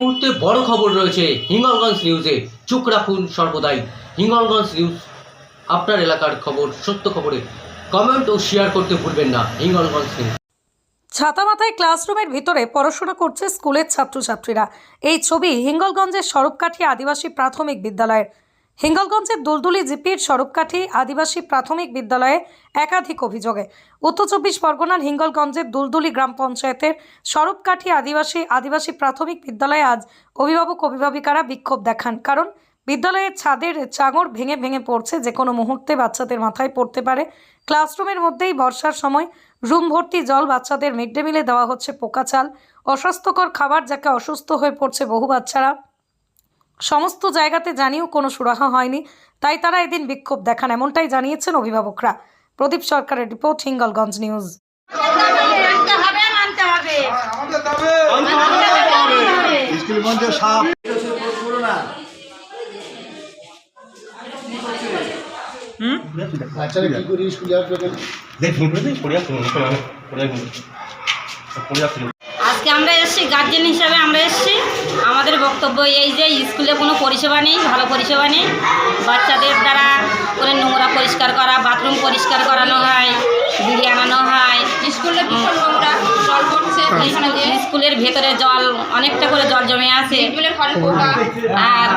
মুহূর্তে বড় খবর রয়েছে হিঙ্গলগঞ্জ নিউজে। চোখ রাখুন সর্বদাই। হিঙ্গলগঞ্জ নিউজ, আপনার এলাকার খবর, সত্য খবরে। কমেন্ট ও শেয়ার করতে ভুলবেন না, হিঙ্গলগঞ্জ নিউজ। ছাতা মাথায় ক্লাসরুমের ভিতরে পড়াশোনা করছে স্কুলের ছাত্রছাত্রীরা। এই ছবি হিঙ্গলগঞ্জের সরবকাঠি আদিবাসী প্রাথমিক বিদ্যালয়ের। হিঙ্গলগঞ্জের দুলদুলি জিপির সড়ককাঠি আদিবাসী প্রাথমিক বিদ্যালয়ে একাধিক অভিযোগে। উত্তর চব্বিশ পরগনার হিঙ্গলগঞ্জের দুলদুলি গ্রাম পঞ্চায়েতের সড়ককাঠি আদিবাসী আদিবাসী প্রাথমিক বিদ্যালয়ে আজ অভিভাবক, অভিভাবিকারা বিক্ষোভ দেখান। কারণ, বিদ্যালয়ের ছাদের চাঙড় ভেঙে ভেঙে পড়ছে যে কোনো মুহূর্তে বাচ্চাদের মাথায় পড়তে পারে। ক্লাসরুমের মধ্যেই বর্ষার সময় রুম ভর্তি জল বাচ্চাদের মিড ডে মিলে দেওয়া হচ্ছে পোকা চাল। অস্বাস্থ্যকর খাবার যাকে অসুস্থ হয়ে পড়ছে বহু বাচ্চারা সমস্ত জায়গাতে জানিয়েও কোনো সুরাহা হয়নি। তাই তারা এদিন বিক্ষোভ দেখান এমনটাই জানিয়েছেন অভিভাবকরা। প্রদীপ সরকারের রিপোর্ট হিঙ্গলগঞ্জ নিউজ। বাচ্চারা কি করে? স্কুলে আসবে আজকে আমরা এসেছি গার্জেন হিসাবে আমরা এসেছি। আমাদের বক্তব্য এই যে স্কুলে কোনো পরিষেবা নেই ভালো পরিষেবা নেই। বাচ্চাদের দ্বারা করে নোংরা পরিষ্কার করা বাথরুম পরিষ্কার করানো হয় বিড়ি আনানো হয়। স্কুলে পড়ছে স্কুলের ভেতরে জল অনেকটা করে জল জমে আছে। আর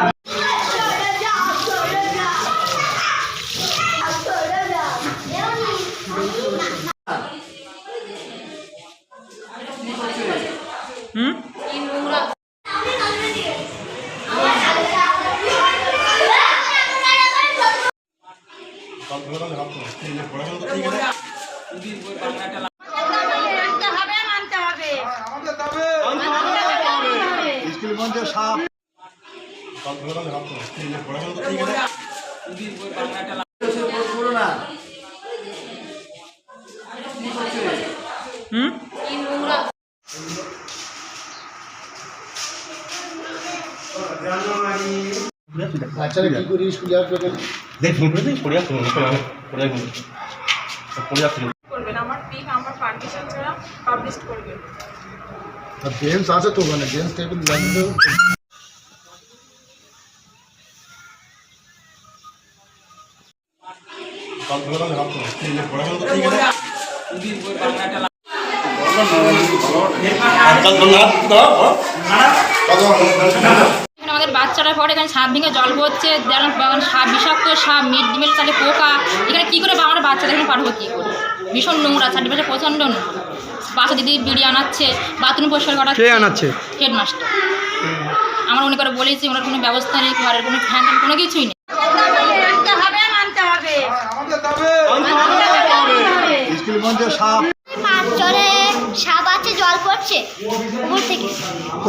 মঞ্চে সাপ বাচ্চারা কি করে স্কুলে আসবে কেন করবেন। আমার পিক আমার পারমিশন ছাড়া পাবলিশ করবেন। বেঞ্চ আছে তো টেবিল লাগবে আমাদের বাচ্চারা পরে এখানে সাপ ভেঙে জল পড়ছে সাপ, বিষাক্ত সাপ, মিড মিল তাহলে পোকা। এখানে কী করে আমরা বাচ্চাদের এখানে পাঠাবো কী করে? ভীষণ নোংরা চারপাশে প্রচণ্ড নোংরা। বাচ্চা দিদি বিড়ি আনাচ্ছে বাথরুম পরিষ্কার করা কে আনাচ্ছে? হেডমাস্টার। আমরা উনি করে বলেছি ওনার কোনো ব্যবস্থা নেই ঘরের কোনো ফ্যান কোনো কিছুই নেই। মানতে হবে মানতে হবে আমাদের তবে স্কুল মঞ্চে সাপ আছে জল পড়ছে উপর থেকে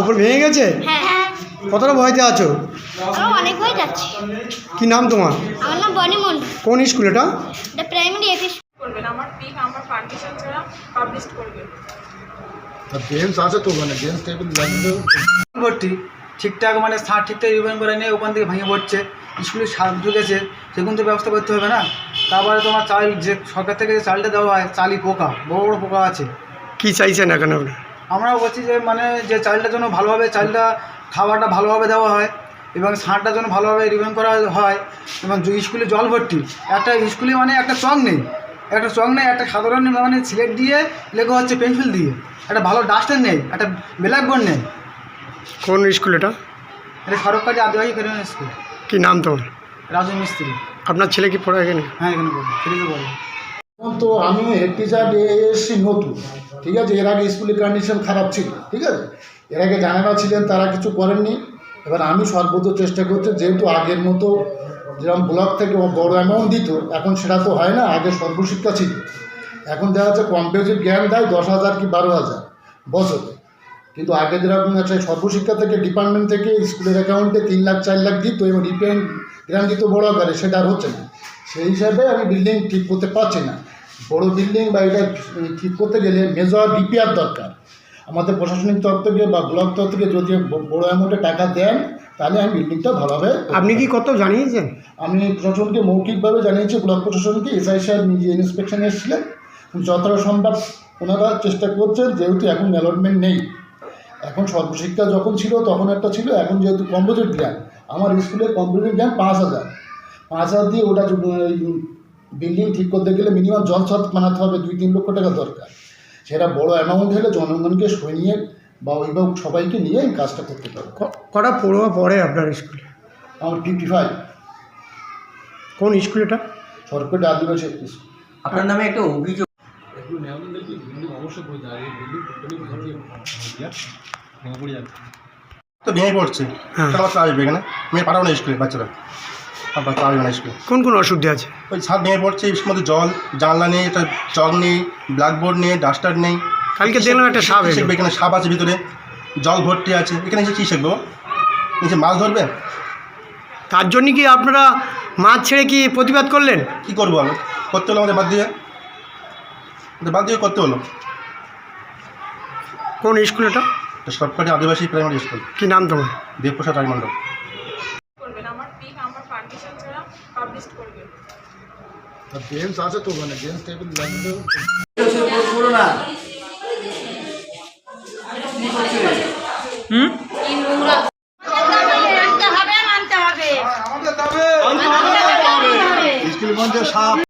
উপর ভেঙে গেছে? হ্যাঁ কতটা ভয়তে আছো? আমরা অনেক যাচ্ছি কি নাম তোমার? আমার নাম বনি মন্ডল কোন স্কুল এটা? এটা প্রাইমারি এফিস করবেন আমার পিক আমার পারমিশন ছাড়া পাবলিশ বেঞ্চ আছে তো ওখানে বেঞ্চ টেবিল লাগবে। ভর্তি ঠিকঠাক মানে সার ঠিকঠাক রিপেয়ার করে নিয়ে ওখান থেকে ভেঙে পড়ছে স্কুলে সার ঢুকেছে সেগুলো তো ব্যবস্থা করতে হবে না। তারপরে তোমার চাল যে সরকার থেকে যে চালটা দেওয়া হয় চালই পোকা বড় বড় পোকা আছে। কি চাইছেন এখন আপনি? আমরাও বলছি যে মানে যে চালটার জন্য ভালোভাবে চালটা খাবারটা ভালোভাবে দেওয়া হয় এবং সারটা যেন ভালোভাবে রিপেয়ার করা হয় এবং যে স্কুলে জল ভর্তি। একটা স্কুলে মানে একটা চং নেই। একটা চং নেই একটা সাধারণ মানে সিলেট দিয়ে লেখা হচ্ছে পেন্সিল দিয়ে। একটা ভালো ডাস্টার নেই একটা ব্ল্যাক বোর্ড নেই। কোন স্কুল এটা? এটা সরকারি আদিবাসী কেরিয়ার স্কুল। কি নাম তোমার? রাজু মিস্ত্রি। আপনার ছেলে কি পড়ে এখানে? হ্যাঁ এখানে বলি ফ্রিজে বলি এখন তো আমি হেড টিচার এসেছি নতুন ঠিক আছে? এর আগে স্কুলের কন্ডিশন খারাপ ছিল ঠিক আছে? এর আগে জানারা ছিলেন তারা কিছু করেননি। এবার আমি সর্বোচ্চ চেষ্টা করছি যেহেতু আগের মতো যেরকম ব্লক থেকে বড় অ্যামাউন্ট দিত, এখন সেটা তো হয় না, আগে সর্বশিক্ষা ছিল। এখন দেখা যাচ্ছে কম্পিউটার জ্ঞান দেয় দশ হাজার কি বারো হাজার, বছরে। কিন্তু আগে যেরকম আছে, সর্বশিক্ষা থেকে ডিপার্টমেন্ট থেকে স্কুলের অ্যাকাউন্টে তিন লাখ, চার লাখ দিত এবং রিপেয়ার গ্রাম দিত বড় আকারে, সেটা আর হচ্ছে না। সেই হিসাবে আমি বিল্ডিং ঠিক করতে পারছি না। বড় বিল্ডিং বা এটা ঠিক করতে গেলে মেজর ডিপিআর দরকার। আমাদের প্রশাসনিক তরফ থেকে বা ব্লক তরফ থেকে যদি বড় অ্যামাউন্টে টাকা দেন তাহলে আমি বিল্ডিংটা ভালোভাবে আপনি কি কত জানিয়েছেন? আমি প্রশাসনকে মৌখিকভাবে জানিয়েছি ব্লক প্রশাসনকে। এসআই সাহেব নিজে ইন্সপেকশনে এসেছিলেন। যতটা সম্ভব ওনারা চেষ্টা করছেন যেহেতু এখন অ্যালটমেন্ট নেই। এখন সর্বশিক্ষা যখন ছিল তখন একটা ছিল এখন যেহেতু কম্পোজিট জ্ঞান আমার স্কুলে কম্পিউটার জ্ঞান পাঁচ হাজার। পাঁচ হাজার দিয়ে ওটা বিল্ডিং ঠিক করতে গেলে মিনিমাম জল ছত বানাতে হবে দুই তিন লক্ষ টাকা দরকার। সেটা বড় অ্যামাউন্ট হলে জনগণকে সইয়ে বা অভিভাবক সবাইকে নিয়ে এই কাজটা করতে পারবে। কটা পড়ুয়া পড়ে আপনার স্কুলে? আমার ফিফটি ফাইভ কোন স্কুল এটা? সরকারি আদিবাসী স্কুল। আপনার নামে একটা অভিযোগ তো ভেঙে পড়ছে হ্যাঁ। আসবে এখানে। মেয়ে পাঠাবো না স্কুলে বাচ্চারা। বাচ্চা আসবে না স্কুলে। কোন কোন অসুবিধা আছে? ওই ছাদ ভেঙে পড়ছে এর মধ্যে জল জানলা নেই একটা চক নেই ব্ল্যাকবোর্ড নেই ডাস্টার নেই। কালকে দেখলাম একটা সাপ কি শিখবে? এখানে সাপ আছে ভিতরে জল ভর্তি আছে। এখানে এসে কী শিখব নিচে মাছ ধরবে? তার জন্য কি আপনারা মাছ ছেড়ে কি প্রতিবাদ করলেন? কী করব আমি? করতে হলো আমাদের বাদ দিয়ে। আমাদের বাদ দিয়ে করতে হলো। কোন স্কুল এটা? এটা সবকটি আদিবাসী প্রাইমারি স্কুল কি নাম তোমার? দেবপ্রসাদ রায়মণ্ডল করবেন। আমার পিক আমার পারমিশন ছাড়া পাবলিশ করবেন। গেমস আছে তো মানে গেমস টেবিল মানতে হবে